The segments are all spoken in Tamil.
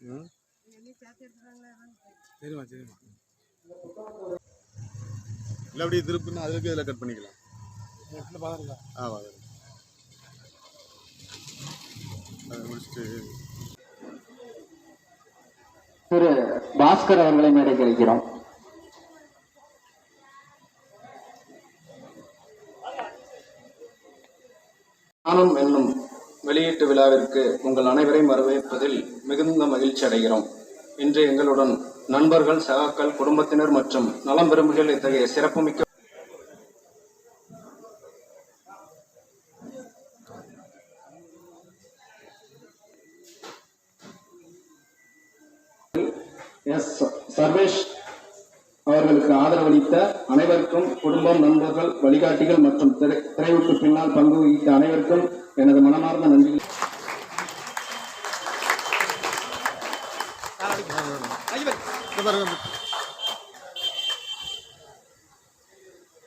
ம் சரிம்மா சரிம்மா இல்லை அப்படியே திருப்பினா அதுக்கு இதில் கட் பண்ணிக்கலாம் ஆ வாங்க அதை முடிச்சுட்டு திரு பாஸ்கர் அவர்களை மேடைக்கு அழைக்கிறோம் நானும் என்னும் வெளியீட்டு விழாவிற்கு உங்கள் அனைவரையும் வரவேற்பதில் மிகுந்த மகிழ்ச்சி அடைகிறோம். இன்று எங்களுடன் நண்பர்கள் சகாக்கள் குடும்பத்தினர் மற்றும் நலம் விரும்புகள் இத்தகைய சிறப்புமிக்க எஸ் சர்வேஷ் அவர்களுக்கு ஆதரவளித்த அனைவருக்கும் குடும்பம் நண்பர்கள் வழிகாட்டிகள் மற்றும் திரைவுக்கு பின்னால் பங்கு வகித்த அனைவருக்கும் எனது மனமார்ந்த நன்றி.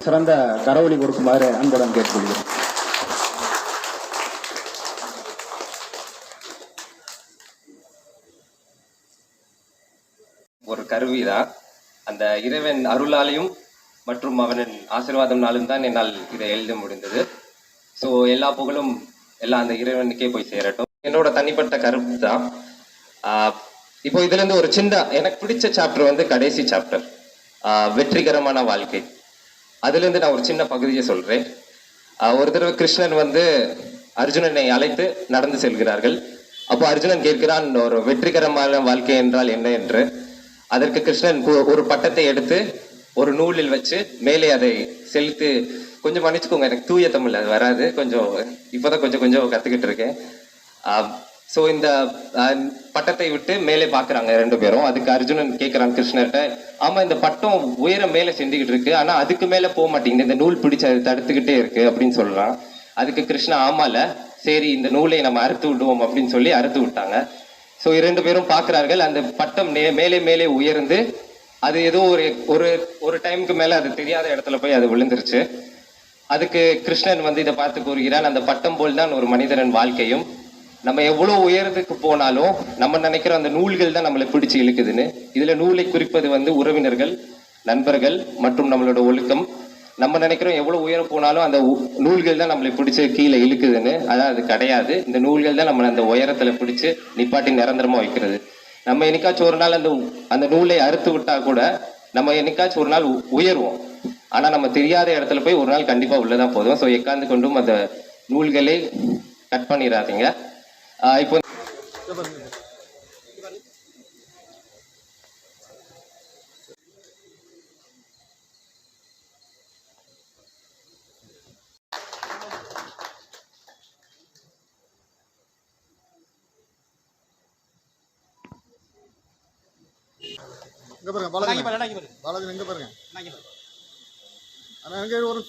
சிறந்த கரவொலி கொடுக்குமாறு அன்புடன் கேட்டுக்கொள்கிறேன். ஒரு கருவிதான். அந்த இறைவன் அருளாலையும் மற்றும் அவனின் ஆசீர்வாதம்னாலும் தான் என்னால் இதை எழுத முடிந்தது. ஸோ எல்லா புகழும் எல்லாம் அந்த இறைவனுக்கே போய் சேரட்டும். என்னோட தனிப்பட்ட கருத்து தான். இப்போ இதுல இருந்து ஒரு சின்ன எனக்கு பிடிச்ச சாப்டர் வந்து கடைசி சாப்டர் வெற்றிகரமான வாழ்க்கை. அதுல இருந்து நான் ஒரு சின்ன பகுதியை சொல்றேன். ஒரு தடவை கிருஷ்ணன் வந்து அர்ஜுனனை அழைத்து நடந்து செல்கிறார்கள். அப்போ அர்ஜுனன் கேட்கிறான் ஒரு வெற்றிகரமான வாழ்க்கை என்றால் என்ன என்று? அதற்கு கிருஷ்ணன் ஒரு பட்டத்தை எடுத்து ஒரு நூலில் வச்சு மேலே அதை செலுத்து கொஞ்சம் மன்னிச்சுக்கோங்க எனக்கு தூய தமிழ் அது வராது. கொஞ்சம் இப்போதான் கொஞ்சம் கொஞ்சம் கத்துக்கிட்டு இருக்கேன். ஸோ இந்த பட்டத்தை விட்டு மேலே பார்க்குறாங்க ரெண்டு பேரும். அதுக்கு அர்ஜுனன் கேட்குறான் கிருஷ்ணர்கிட்ட ஆமாம் இந்த பட்டம் உயரம் மேலே செஞ்சுக்கிட்டு இருக்கு. ஆனால் அதுக்கு மேலே போக மாட்டேங்குது. இந்த நூல் பிடிச்சி அது தடுத்துக்கிட்டே இருக்கு அப்படின்னு சொல்கிறான் அதுக்கு கிருஷ்ணா ஆமால சரி இந்த நூலை நம்ம அறுத்து விடுவோம் அப்படின்னு சொல்லி அறுத்து விட்டாங்க. ஸோ இரண்டு பேரும் பார்க்குறார்கள். அந்த பட்டம் நே- மேலே மேலே உயர்ந்து அது ஏதோ ஒரு ஒரு ஒரு டைமுக்கு மேலே அது தெரியாத இடத்துல போய் அது விழுந்துருச்சு. அதுக்கு கிருஷ்ணன் வந்து இதை பார்த்து கூறுகிறான் அந்த பட்டம் போல் தான் ஒரு மனிதனின் வாழ்க்கையும். நம்ம எவ்வளோ உயரத்துக்கு போனாலும் நம்ம நினைக்கிற அந்த நூல்கள் தான் நம்மளை பிடிச்சு இழுக்குதுன்னு. இதில் நூலை குறிப்பது வந்து உறவினர்கள் நண்பர்கள் மற்றும் நம்மளோட ஒழுக்கம். நம்ம நினைக்கிறோம் எவ்வளவு உயரம் போனாலும் அந்த நூல்கள் தான் நம்மளை பிடிச்சி கீழே இழுக்குதுன்னு. அதான் அது கிடையாது. இந்த நூல்கள் தான் நம்மளை அந்த உயரத்துல பிடிச்சி நிப்பாட்டி நிரந்தரமா வைக்கிறது. நம்ம என்னைக்காச்சும் ஒரு நாள் அந்த அந்த நூலை அறுத்து விட்டா கூட நம்ம என்னைக்காச்சும் ஒரு நாள் உ- உயர்வோம். ஆனா நம்ம தெரியாத இடத்துல போய் ஒரு நாள் கண்டிப்பா உள்ளதான் போதும் ஸோ எக்காந்து கொண்டும் அந்த நூல்களை கட் பண்ணிடாதீங்க. இப்போ இங்க பாருங்க பாலாஜி பாலாஜி எங்க பாருங்க. ஆனா எங்க ஒரு